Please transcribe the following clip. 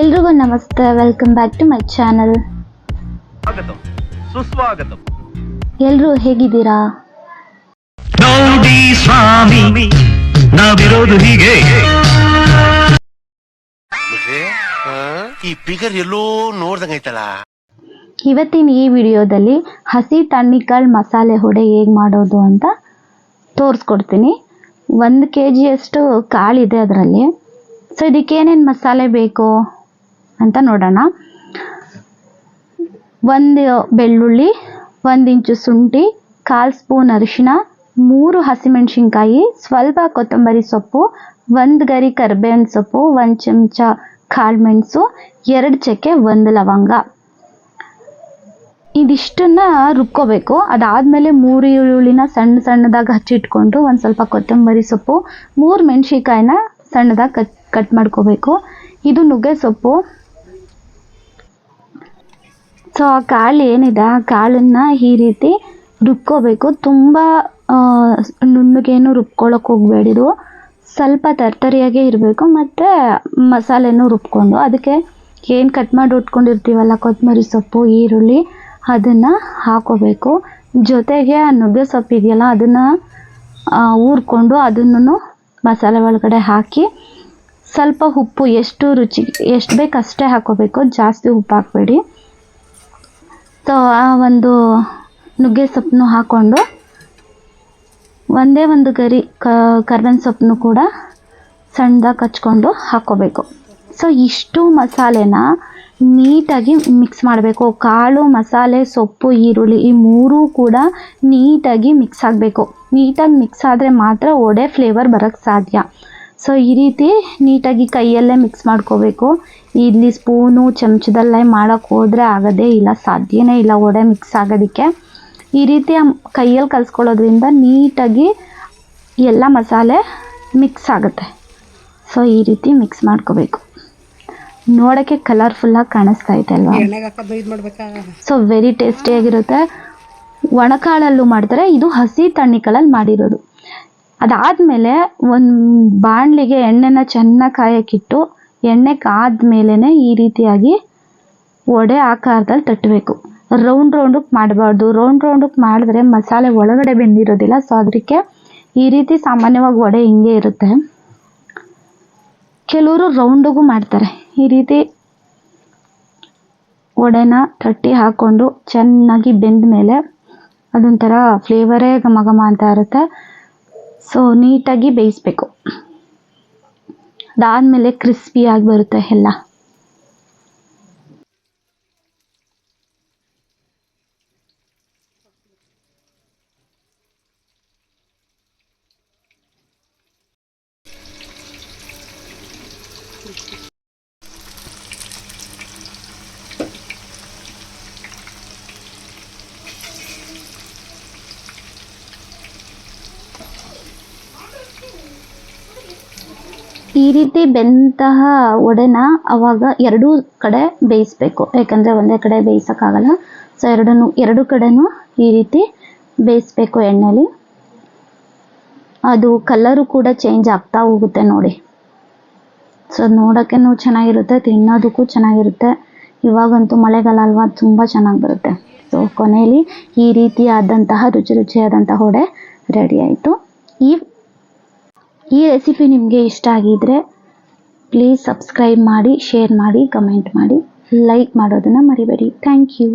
ಎಲ್ರಿಗೂ ನಮಸ್ತೆ. Welcome back to my channel ಎಲ್ಲರೂ ಹೇಗಿದ್ದೀರಾ? ನೋಡಿ ಸ್ವಾಮಿ ನಾವಿರೋದು ಹೀಗೆ. ಈ ಫಿಗರ್ ಎಲ್ಲೋ ನೋಡ್ದಂಗೈತಲ್ಲ ಇವತ್ತಿನ ಈ ವಿಡಿಯೋದಲ್ಲಿ ಹಸಿ ತಣ್ಣಿಕಾಳು ಮಸಾಲೆ ಹೊಡೆ ಹೇಗೆ ಮಾಡೋದು ಅಂತ ತೋರಿಸ್ಕೊಡ್ತೀನಿ. ಒಂದು ಕೆ ಜಿಯಷ್ಟು ಕಾಳಿದೆ ಅದರಲ್ಲಿ. ಸೊ ಇದಕ್ಕೆ ಏನೇನು ಮಸಾಲೆ ಬೇಕು? ಅಂತ ನೋಡೋಣ. ಒಂದು ಬೆಳ್ಳುಳ್ಳಿ, ಒಂದು ಇಂಚು ಶುಂಠಿ, ಕಾಲು ಸ್ಪೂನ್ ಅರಿಶಿನ ಮೂರು ಹಸಿಮೆಣಸಿನ್ಕಾಯಿ, ಸ್ವಲ್ಪ ಕೊತ್ತಂಬರಿ ಸೊಪ್ಪು, ಒಂದು ಗರಿ ಕರ್ಬೇವಿನ ಸೊಪ್ಪು, ಒಂದು ಚಮಚ ಕಾಳುಮೆಣಸು ಎರಡು ಚಕ್ಕೆ ಒಂದು ಲವಂಗ. ಇದಿಷ್ಟನ್ನ ರುಬ್ಕೋಬೇಕು. ಅದಾದಮೇಲೆ ಮೂರು ಈರುಳ್ಳಿನ ಸಣ್ಣ ಸಣ್ಣದಾಗಿ ಹಚ್ಚಿಟ್ಕೊಂಡು ಒಂದು ಸ್ವಲ್ಪ ಕೊತ್ತಂಬರಿ ಸೊಪ್ಪು, ಮೂರು ಮೆಣಸಿನ್ಕಾಯಿನ ಸಣ್ಣದಾಗಿ ಕಟ್ ಕಟ್ ಮಾಡ್ಕೋಬೇಕು. ಇದು ನುಗ್ಗೆ ಸೊಪ್ಪು. ಸೊ ಆ ಕಾಳು ಏನಿದೆ? ಆ ಕಾಳನ್ನ ಈ ರೀತಿ ರುಬ್ಕೋಬೇಕು. ತುಂಬ ನುಣ್ಣಗೇನು ರುಬ್ಕೊಳಕ್ಕೆ ಹೋಗಬೇಡಿದು ಸ್ವಲ್ಪ ತರ್ತರಿಯಾಗೆ ಇರಬೇಕು. ಮತ್ತು ಮಸಾಲೆನೂ ರುಬ್ಕೊಂಡು ಅದಕ್ಕೆ ಏನು ಕಟ್ ಮಾಡಿ ಉಟ್ಕೊಂಡಿರ್ತೀವಲ್ಲ? ಕೊತ್ತಂಬರಿ ಸೊಪ್ಪು, ಈರುಳ್ಳಿ ಅದನ್ನು ಹಾಕೋಬೇಕು. ಜೊತೆಗೆ ಆ ನುಗ್ಗೆ ಸೊಪ್ಪು ಇದೆಯಲ್ಲ, ಅದನ್ನು ಊರ್ಕೊಂಡು ಅದನ್ನು ಮಸಾಲೆ ಒಳಗಡೆ ಹಾಕಿ ಸ್ವಲ್ಪ ಉಪ್ಪು, ಎಷ್ಟು ರುಚಿ, ಎಷ್ಟು ಬೇಕು ಅಷ್ಟೇ ಹಾಕೋಬೇಕು. ಜಾಸ್ತಿ ಉಪ್ಪು ಹಾಕಬೇಡಿ. ಸೊ, ಆ ಒಂದು ನುಗ್ಗೆ ಸೊಪ್ಪನ್ನು ಹಾಕ್ಕೊಂಡು ಒಂದೇ ಒಂದು ಗರಿ ಕರ್ಬೇವಿನ ಸೊಪ್ಪನ್ನು ಕೂಡ ಸಣ್ಣದಾಗಿ ಹಚ್ಕೊಂಡು ಹಾಕ್ಕೋಬೇಕು ಸೊ, ಇಷ್ಟು ಮಸಾಲೆನ ನೀಟಾಗಿ ಮಿಕ್ಸ್ ಮಾಡಬೇಕು. ಕಾಳು, ಮಸಾಲೆ, ಸೊಪ್ಪು, ಈರುಳ್ಳಿ ಈ ಮೂರೂ ಕೂಡ ನೀಟಾಗಿ ಮಿಕ್ಸ್ ಆಗಬೇಕು. ನೀಟಾಗಿ ಮಿಕ್ಸ್ ಆದರೆ ಮಾತ್ರ ಒಡೆ ಫ್ಲೇವರ್ ಬರೋಕ್ಕೆ ಸಾಧ್ಯ. ಸೊ ಈ ರೀತಿ ನೀಟಾಗಿ ಕೈಯಲ್ಲೇ ಮಿಕ್ಸ್ ಮಾಡ್ಕೋಬೇಕು. ಇಲ್ಲಿ ಸ್ಪೂನು ಚಮಚದಲ್ಲೇ ಮಾಡೋಕ್ಕೆ ಹೋದರೆ ಆಗೋದೇ ಇಲ್ಲ ಸಾಧ್ಯನೇ ಇಲ್ಲ ಒಡೆ ಮಿಕ್ಸ್ ಆಗೋದಕ್ಕೆ. ಈ ರೀತಿ ಕೈಯಲ್ಲಿ ಕಲಿಸ್ಕೊಳ್ಳೋದ್ರಿಂದ ನೀಟಾಗಿ ಎಲ್ಲ ಮಸಾಲೆ ಮಿಕ್ಸ್ ಆಗುತ್ತೆ. ಸೊ ಈ ರೀತಿ ಮಿಕ್ಸ್ ಮಾಡ್ಕೋಬೇಕು. ನೋಡೋಕ್ಕೆ ಕಲರ್ಫುಲ್ಲಾಗಿ ಕಾಣಿಸ್ತಾ ಇದೆ ಅಲ್ವಾ? ಸೊ ವೆರಿ ಟೇಸ್ಟಿಯಾಗಿರುತ್ತೆ ಒಣಕಾಳಲ್ಲೂ ಮಾಡ್ತಾರೆ ಇದು ಹಸಿ ತಣ್ಣಿಕಾಳಲ್ಲಿ ಮಾಡಿರೋದು. ಅದಾದಮೇಲೆ ಒಂದು ಬಾಣಲಿಗೆ ಎಣ್ಣೆನ ಚೆನ್ನಾಗಿ ಕಾಯಕ್ಕಿಟ್ಟು ಎಣ್ಣೆ ಕಾದ್ಮೇಲೆ ಈ ರೀತಿಯಾಗಿ ವಡೆ ಆಕಾರದಲ್ಲಿ ತಟ್ಟಬೇಕು ರೌಂಡ್ ರೌಂಡಕ್ಕೆ ಮಾಡಬಾರ್ದು. ರೌಂಡ್ ರೌಂಡಕ್ಕೆ ಮಾಡಿದ್ರೆ ಮಸಾಲೆ ಒಳಗಡೆ ಬೆಂದಿರೋದಿಲ್ಲ. ಸೊ ಅದಕ್ಕೆ ಈ ರೀತಿ ಸಾಮಾನ್ಯವಾಗಿ ವಡೆ ಹಿಂಗೆ ಇರುತ್ತೆ. ಕೆಲವರು ರೌಂಡಿಗೂ ಮಾಡ್ತಾರೆ. ಈ ರೀತಿ ವಡೆನ ತಟ್ಟಿ ಹಾಕ್ಕೊಂಡು ಚೆನ್ನಾಗಿ ಬೆಂದ ಮೇಲೆ ಅದೊಂಥರ ಫ್ಲೇವರೇ ಘಮ ಘಮ ಅಂತ ಇರುತ್ತೆ. ಸೊ ನೀಟಾಗಿ ಬೇಯಿಸ್ಬೇಕು. ಅದಾದಮೇಲೆ ಕ್ರಿಸ್ಪಿಯಾಗಿ ಬರುತ್ತೆ ಎಲ್ಲ. ಈ ರೀತಿ ಬೆಂದಂತಹ ಒಡೆನ ಅವಾಗ ಎರಡೂ ಕಡೆ ಬೇಯಿಸ್ಬೇಕು. ಯಾಕಂದರೆ ಒಂದೇ ಕಡೆ ಬೇಯಿಸೋಕ್ಕಾಗಲ್ಲ. ಸೊ ಎರಡನ್ನು, ಎರಡು ಕಡೆನೂ ಈ ರೀತಿ ಬೇಯಿಸ್ಬೇಕು ಎಣ್ಣೆಲಿ. ಅದು ಕಲರು ಕೂಡ ಚೇಂಜ್ ಆಗ್ತಾ ಹೋಗುತ್ತೆ ನೋಡಿ. ಸೊ ನೋಡೋಕ್ಕೂ ಚೆನ್ನಾಗಿರುತ್ತೆ, ತಿನ್ನೋದಕ್ಕೂ ಚೆನ್ನಾಗಿರುತ್ತೆ. ಇವಾಗಂತೂ ಮಳೆಗಾಲ ಅಲ್ವಾ ತುಂಬ ಚೆನ್ನಾಗಿ ಬರುತ್ತೆ. ಸೊ ಕೊನೆಯಲ್ಲಿ ಈ ರೀತಿಯಾದಂತಹ, ರುಚಿ ರುಚಿಯಾದಂತಹ ಹೊಡೆ ರೆಡಿ ಆಯಿತು. ಈ ಈ ರೆಸಿಪಿ ನಿಮಗೆ ಇಷ್ಟ ಆಗಿದ್ರೆ ಪ್ಲೀಸ್ ಸಬ್ಸ್ಕ್ರೈಬ್ ಮಾಡಿ ಶೇರ್ ಮಾಡಿ ಕಮೆಂಟ್ ಮಾಡಿ ಲೈಕ್ ಮಾಡೋದನ್ನು ಮರಿಬೇಡಿ. Thank you